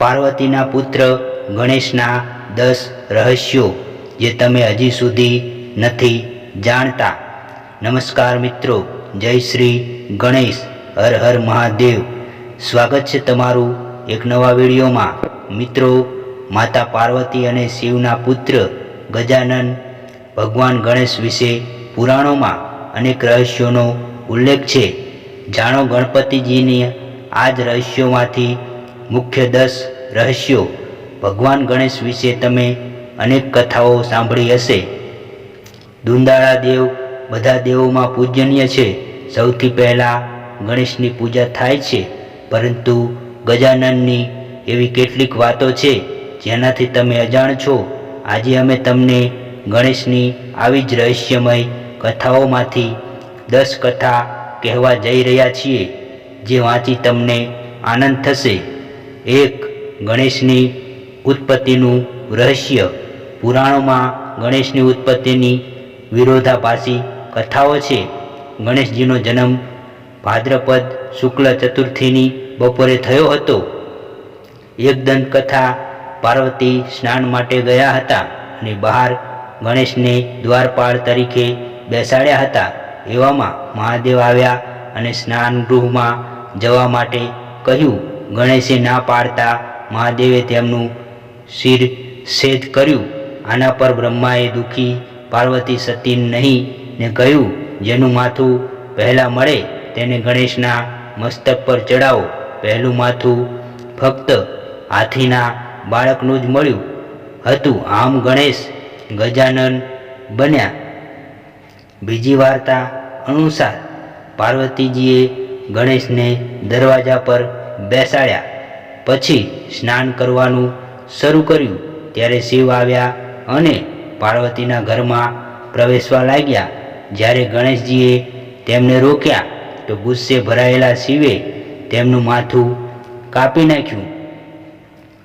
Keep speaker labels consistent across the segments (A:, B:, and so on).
A: પાર્વતીના પુત્ર ગણેશના દસ રહસ્યો જે તમે હજી સુધી નથી જાણતા. નમસ્કાર મિત્રો, જય શ્રી ગણેશ, હર હર મહાદેવ. સ્વાગત છે તમારું એક નવા વિડીયોમાં. મિત્રો, માતા પાર્વતી અને શિવના પુત્ર ગજાનન ભગવાન ગણેશ વિશે પુરાણોમાં અનેક રહસ્યોનો ઉલ્લેખ છે. જાણો ગણપતિજીની આ જ રહસ્યોમાંથી મુખ્ય દસ રહસ્યો. ભગવાન ગણેશ વિશે તમે અનેક કથાઓ સાંભળી હશે. દુંદાળા દેવ બધા દેવોમાં પૂજનીય છે. સૌથી પહેલાં ગણેશની પૂજા થાય છે, પરંતુ ગજાનનની એવી કેટલીક વાતો છે, જેનાથી તમે અજાણ છો. આજે અમે તમને ગણેશની આવી જ રહસ્યમય કથાઓમાંથી દસ કથા કહેવા જઈ રહ્યા છીએ, જે વાંચી તમને આનંદ થશે. એક ગણેશની ઉત્પત્તિનું રહસ્ય. પુરાણોમાં ગણેશની ઉત્પત્તિની વિરોધાભાસી કથાઓ છે. ગણેશજીનો જન્મ ભાદ્રપદ શુક્લ ચતુર્થીની બપોરે થયો હતો. એક દંતકથા પાર્વતી સ્નાન માટે ગયા હતા અને બહાર ગણેશને દ્વારપાળ તરીકે બેસાડ્યા હતા. એવામાં મહાદેવ આવ્યા અને સ્નાન ગૃહમાં જવા માટે કહ્યું ગણેશે ના પાડતા મહાદેવે તેમનું શિર છેદ કર્યું. આના પર બ્રહ્માએ દુઃખી પાર્વતી સતી નહીં ને કહ્યું, જેનું માથું પહેલાં મળે તેને ગણેશના મસ્તક પર ચડાવો. પહેલું માથું ફક્ત હાથીના બાળકનું જ મળ્યું. હતું આમ ગણેશ ગજાનન બન્યા. બીજી વાર્તા અનુસાર પાર્વતીજીએ ગણેશને દરવાજા પર બેસાડ્યા. પછી સ્નાન કરવાનું શરૂ કર્યું. ત્યારે શિવ આવ્યા અને પાર્વતીના ઘરમાં પ્રવેશવા લાગ્યા. જ્યારે ગણેશજીએ તેમને રોક્યા, તો ગુસ્સે ભરાયેલા શિવે તેમનું માથું કાપી નાખ્યું.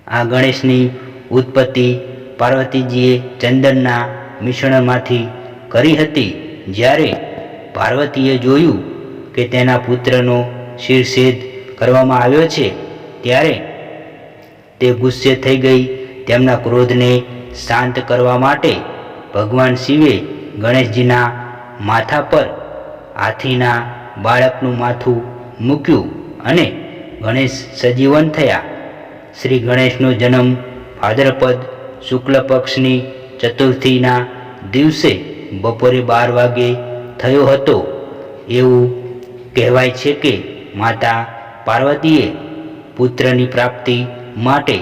A: આ ગણેશની ઉત્પત્તિ પાર્વતીજીએ ચંદનના મિશ્રણમાંથી કરી હતી. જ્યારે પાર્વતીએ જોયું કે તેના પુત્રનો શિરછેદ કરવામાં આવ્યો છે, ત્યારે તે ગુસ્સે થઈ ગઈ. તેમના ક્રોધને શાંત કરવા માટે ભગવાન શિવે ગણેશજીના માથા પર હાથીના બાળકનું માથું મૂક્યું અને ગણેશ સજીવન થયા. શ્રી ગણેશનો જન્મ ભાદ્રપદ શુક્લ પક્ષની ચતુર્થીના દિવસે બપોરે બાર વાગે થયો હતો. એવું કહેવાય છે કે માતા પાર્વતીએ પુત્રની પ્રાપ્તિ માટે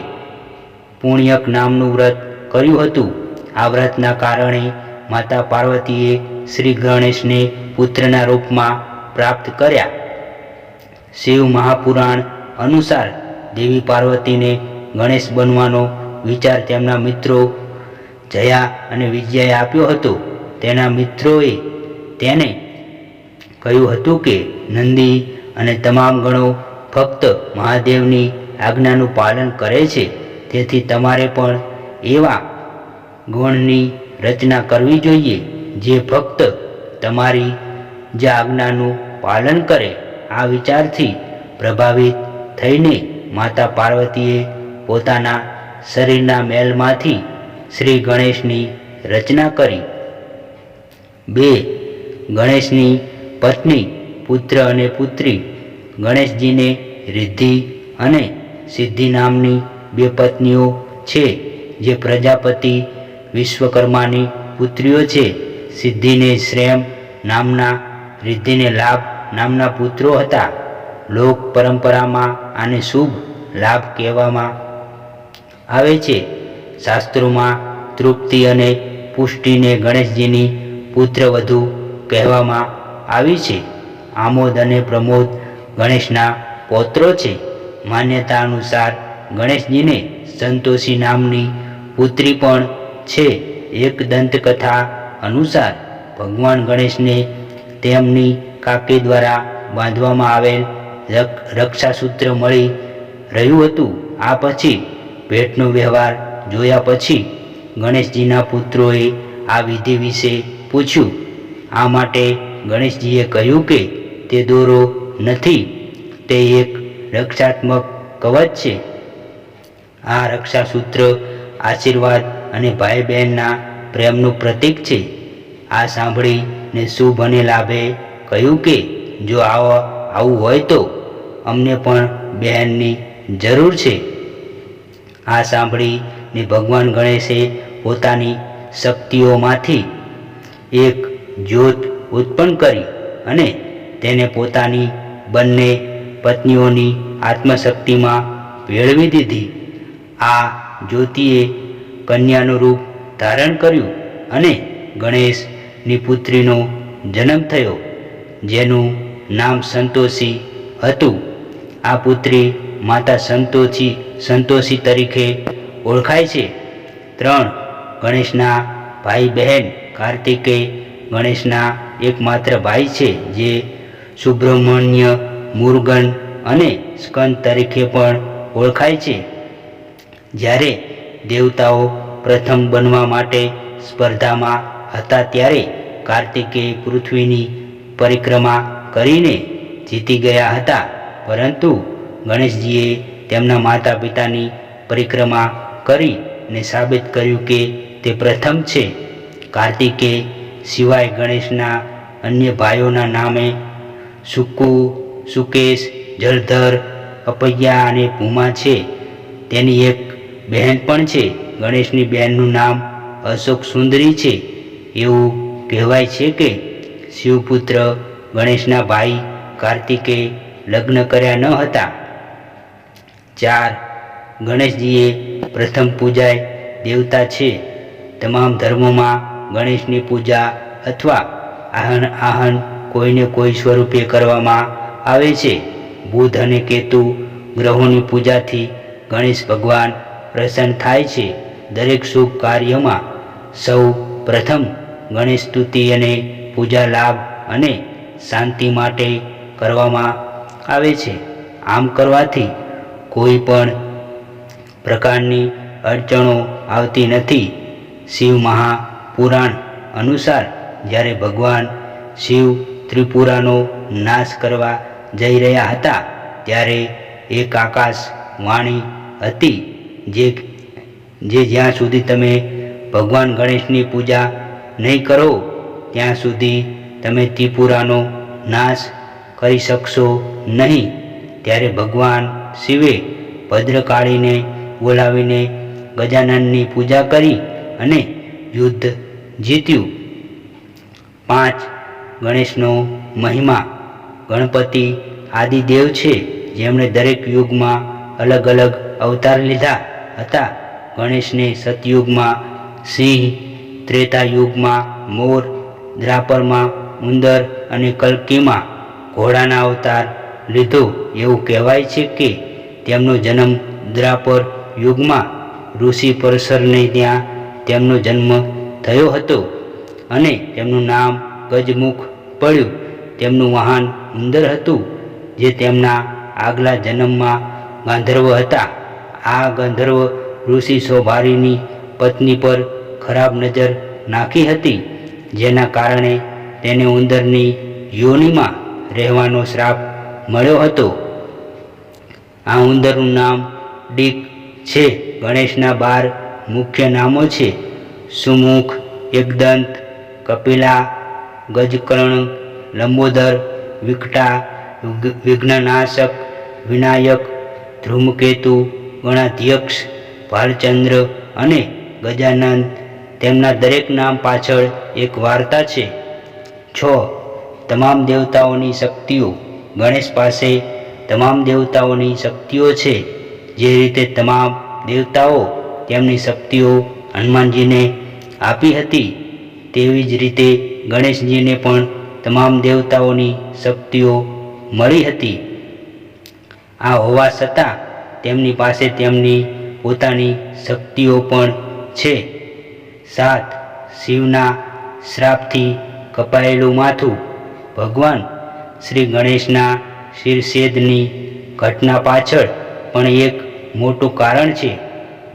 A: પુણ્યક નામનું વ્રત કર્યું હતું. આ વ્રતના કારણે માતા પાર્વતીએ શ્રી ગણેશને પુત્રના રૂપમાં પ્રાપ્ત કર્યા. શિવ મહાપુરાણ અનુસાર દેવી પાર્વતીને ગણેશ બનવાનો વિચાર તેમના મિત્રો જયા અને વિજયાએ આપ્યો હતો. તેના મિત્રોએ તેને કહ્યું હતું કે, નંદી અને તમામ ગણો ફક્ત મહાદેવની આજ્ઞાનું પાલન કરે છે, તેથી તમારે પણ એવા ગુણની રચના કરવી જોઈએ, જે ફક્ત તમારી જ આજ્ઞાનું પાલન કરે. આ વિચારથી પ્રભાવિત થઈને માતા પાર્વતીએ પોતાના શરીરના મેલમાંથી શ્રી ગણેશની રચના કરી. બે, ગણેશની પત્ની, પુત્ર અને પુત્રી ગણેશજીને રિદ્ધિ અને સિદ્ધિ નામની બે પત્નીઓ છે, જે પ્રજાપતિ વિશ્વકર્માની પુત્રીઓ છે. સિદ્ધિને શ્રેમ નામના, રિદ્ધિને લાભ નામના પુત્રો હતા. લોક પરંપરામાં આને શુભ લાભ કહેવામાં આવે છે. શાસ્ત્રોમાં તૃપ્તિ અને પુષ્ટિને ગણેશજીની પુત્રવધુ કહેવામાં આવી છે. આમોદ અને પ્રમોદ ગણેશના પૌત્રો છે. માન્યતા અનુસાર ગણેશજીને સંતોષી નામની પુત્રી પણ છે. એક દંતકથા અનુસાર ભગવાન ગણેશને તેમની કાકી દ્વારા બાંધવામાં આવેલ રક- રક્ષાસૂત્ર મળી રહ્યું હતું. આ પછી ભેટનો વ્યવહાર જોયા પછી ગણેશજીના પુત્રોએ આ વિધિ વિશે પૂછ્યું. આ માટે ગણેશજીએ કહ્યું કે તે દોરો નથી. તે એક રક્ષાત્મક કવચ છે. આ રક્ષાસૂત્ર આશીર્વાદ અને ભાઈ બહેનના પ્રેમનું પ્રતીક છે. આ સાંભળીને શુભ અને લાભે કહ્યું કે, જો આવો, આવું હોય તો અમને પણ બહેનની જરૂર છે. આ સાંભળીને ભગવાન ગણેશે પોતાની શક્તિઓમાંથી એક જ્યોત ઉત્પન્ન કરી અને તેને પોતાની બંને પત્નીઓની આત્મશક્તિમાં ભેળવી દીધી. આ જ્યોતિએ કન્યાનું રૂપ ધારણ કર્યું અને ગણેશની પુત્રીનો જન્મ થયો, જેનું નામ સંતોષી હતું. આ પુત્રી માતા સંતોષી સંતોષી તરીકે ઓળખાય છે. ત્રણ ગણેશના ભાઈ બહેન, કાર્તિકે ગણેશના એકમાત્ર ભાઈ છે, જે સુબ્રહ્મણ્ય મુરુગન અને સ્કંદ તરીકે પણ ઓળખાય છે. જ્યારે દેવતાઓ પ્રથમ બનવા માટે સ્પર્ધામાં હતા ત્યારે કાર્તિકે પૃથ્વીની પરિક્રમા કરીને જીતી ગયા હતા. પરંતુ ગણેશજીએ તેમના માતા પિતાની પરિક્રમા કરીને સાબિત કર્યું કે તે પ્રથમ છે. કાર્તિકે સિવાય ગણેશના અન્ય ભાઈઓના નામે સુકુ, સુકેશ જલધર અપૈયા અને ભૂમા છે. તેની એક બહેન પણ છે. ગણેશની બહેનનું નામ અશોક સુંદરી છે. એવું કહેવાય છે કે શિવપુત્ર ગણેશના ભાઈ કાર્તિકે લગ્ન કર્યા ન હતા. ચાર ગણેશજીએ પ્રથમ પૂજાય દેવતા છે. તમામ ધર્મોમાં ગણેશની પૂજા અથવા આહન આહન કોઈને કોઈ સ્વરૂપે કરવામાં આવે છે? બુધ અને કેતુ ગ્રહોની પૂજાથી ગણેશ ભગવાન પ્રસન્ન થાય છે. દરેક શુભ કાર્યમાં સૌ પ્રથમ ગણેશ સ્તુતિ અને પૂજા લાભ અને શાંતિ માટે કરવામાં આવે છે. આમ કરવાથી કોઈ પણ પ્રકારની અડચણો આવતી નથી. શિવ મહાપુરાણ અનુસાર જ્યારે ભગવાન શિવ ત્રિપુરાનો નાશ કરવા જઈ રહ્યા હતા, ત્યારે એક આકાશ વાણી હતી, જે જે જ્યાં સુધી તમે ભગવાન ગણેશની પૂજા નહીં કરો, ત્યાં સુધી તમે ત્રિપુરાનો નાશ કરી શકશો નહીં. ત્યારે ભગવાન શિવે ભદ્રકાળીને બોલાવીને ગજાનનની પૂજા કરી અને યુદ્ધ જીત્યું. પાંચ ગણેશનો મહિમા. ગણપતિ આદિદેવ છે, જેમણે દરેક યુગમાં અલગ અલગ અવતાર લીધા હતા. ગણેશને સતયુગમાં સિંહ, ત્રેતા યુગમાં મોર, દ્રાપરમાં ઉંદર અને કલ્કીમાં ઘોડાના અવતાર લીધો. એવું કહેવાય છે કે તેમનો જન્મ દ્રાપર યુગમાં. ઋષિ પરસરને ત્યાં તેમનો જન્મ થયો હતો અને તેમનું નામ ગજમુખ પડ્યું. તેમનું વાહન ઉંદર હતું, જે તેમના આગલા જન્મમાં ગાંધર્વ હતા. આ ગંધર્વ ઋષિ સોભારીની પત્ની પર ખરાબ નજર નાખી હતી, જેના કારણે તેને ઉંદરની યોનિમાં રહેવાનો શ્રાપ મળ્યો હતો. આ ઉંદરનું નામ ડીક છે. ગણેશના બાર મુખ્ય નામો છે. સુમુખ, એકદંત, કપિલા ગજકર્ણ, લંબોદર વિકટા વિઘ્નનાશક, વિનાયક, ધ્રુમકેતુ ગણાધ્યક્ષ ભાલચંદ્ર અને ગજાનંદ. તેમના દરેક નામ પાછળ એક વાર્તા છે. છ. તમામ દેવતાઓની શક્તિઓ. ગણેશ પાસે તમામ દેવતાઓની શક્તિઓ છે. જે રીતે તમામ દેવતાઓ તેમની શક્તિઓ હનુમાનજીને આપી હતી, તેવી જ રીતે ગણેશજીને પણ તમામ દેવતાઓની શક્તિઓ મળી હતી. આ હોવા છતાં તેમની પાસે તેમની પોતાની શક્તિઓ પણ છે. સાત શિવના શ્રાપથી કપાયેલું માથું ભગવાન શ્રી ગણેશના શિરછેદની ઘટના પાછળ પણ એક મોટું કારણ છે.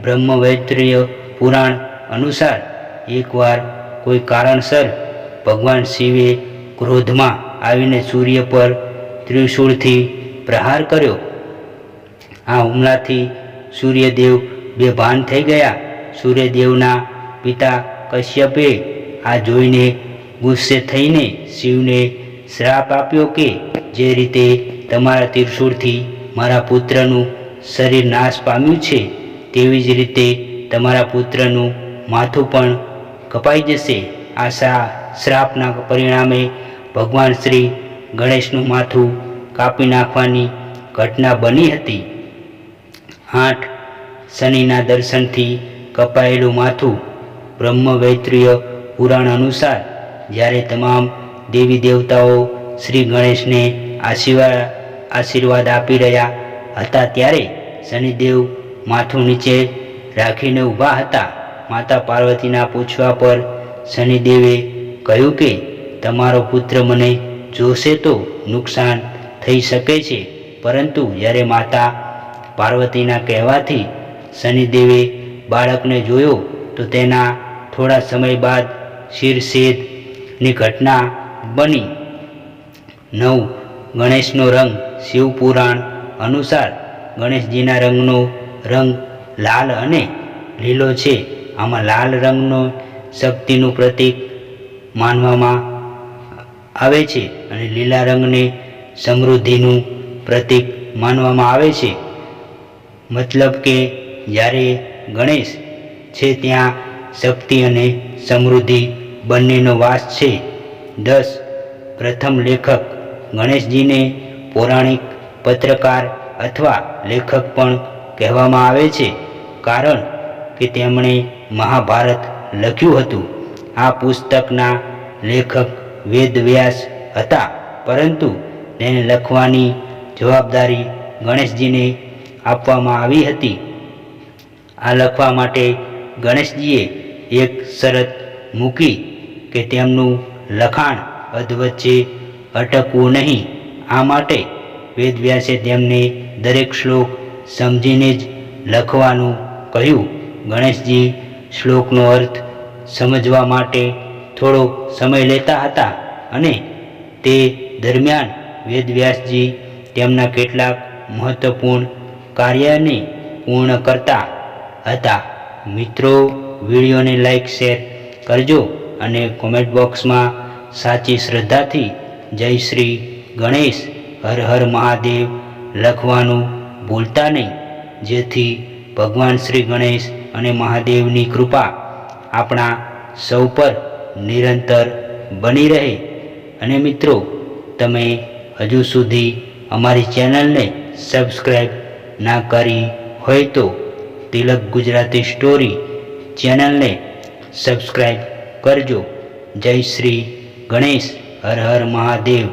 A: બ્રહ્મવૈત્રીય પુરાણ અનુસાર એકવાર કોઈ કારણસર ભગવાન શિવે ક્રોધમાં આવીને સૂર્ય પર ત્રિશૂળથી પ્રહાર કર્યો. આ હુમલાથી સૂર્યદેવ બેભાન થઈ ગયા. સૂર્યદેવના પિતા કશ્યપે આ જોઈને ગુસ્સે થઈને શિવને શ્રાપ આપ્યો કે જે રીતે તમારા ત્રિશૂળથી મારા પુત્રનું શરીર નાશ પામ્યું છે, તેવી જ રીતે તમારા પુત્રનું માથું પણ કપાઈ જશે. આ શા શ્રાપના પરિણામે ભગવાન શ્રી ગણેશનું માથું કાપી નાખવાની ઘટના બની હતી. આઠ શનિના દર્શનથી કપાયેલું માથું બ્રહ્મવૈત્રીય પુરાણ અનુસાર જ્યારે તમામ દેવી દેવતાઓ શ્રી ગણેશને આશીર્વાદ આશીર્વાદ આપી રહ્યા હતા ત્યારે શનિદેવ માથું નીચે રાખીને ઊભા હતા. માતા પાર્વતીના પૂછવા પર શનિદેવે કહ્યું કે તમારો પુત્ર મને જોશે તો નુકસાન થઈ શકે છે. પરંતુ જ્યારે માતા પાર્વતીના કહેવાથી શનિદેવે બાળકને જોયો તો તેના થોડા સમય બાદ શિરછેદની ઘટના બની. નવ ગણેશનો રંગ શિવપુરાણ અનુસાર ગણેશજીના રંગનો રંગ લાલ અને લીલો છે. આમાં લાલ રંગનો શક્તિનું પ્રતીક માનવામાં આવે છે અને લીલા રંગને સમૃદ્ધિનું પ્રતીક માનવામાં આવે છે. મતલબ કે જ્યારે ગણેશ છે ત્યાં શક્તિ અને સમૃદ્ધિ બંનેનો વાસ છે. દસ પ્રથમ લેખક ગણેશજીને પૌરાણિક પત્રકાર અથવા લેખક પણ કહેવામાં આવે છે, કારણ કે તેમણે મહાભારત લખ્યું હતું. આ પુસ્તકના લેખક વેદવ્યાસ હતા. પરંતુ તેને લખવાની જવાબદારી ગણેશજીને આપવામાં આવી હતી. આ લખવા માટે ગણેશજીએ એક શરત મૂકી કે તેમનું લખાણ અધવચ્ચે અટકવું નહીં. આ માટે વેદવ્યાસે તેમને દરેક શ્લોક સમજીને જ લખવાનું કહ્યું. ગણેશજી શ્લોકનો અર્થ સમજવા માટે થોડો સમય લેતા હતા અને તે દરમિયાન વેદવ્યાસજી તેમના કેટલાક મહત્વપૂર્ણ કાર્યને પૂર્ણ કરતા હતા. મિત્રો, વિડીયોને લાઈક, શેર કરજો અને કોમેન્ટ બોક્સમાં સાચી શ્રદ્ધાથી જય શ્રી ગણેશ, હર હર મહાદેવ લખવાનું ભૂલતા નહીં. જેથી ભગવાન શ્રી ગણેશ અને મહાદેવની કૃપા આપણા સૌ પર નિરંતર બની રહે. અને મિત્રો, તમે હજુ સુધી અમારી ચેનલને સબસ્ક્રાઈબ ના કરી હોય તો તિલક ગુજરાતી સ્ટોરી ચેનલને સબસ્ક્રાઈબ કરજો. જય શ્રી ગણેશ, હર હર મહાદેવ.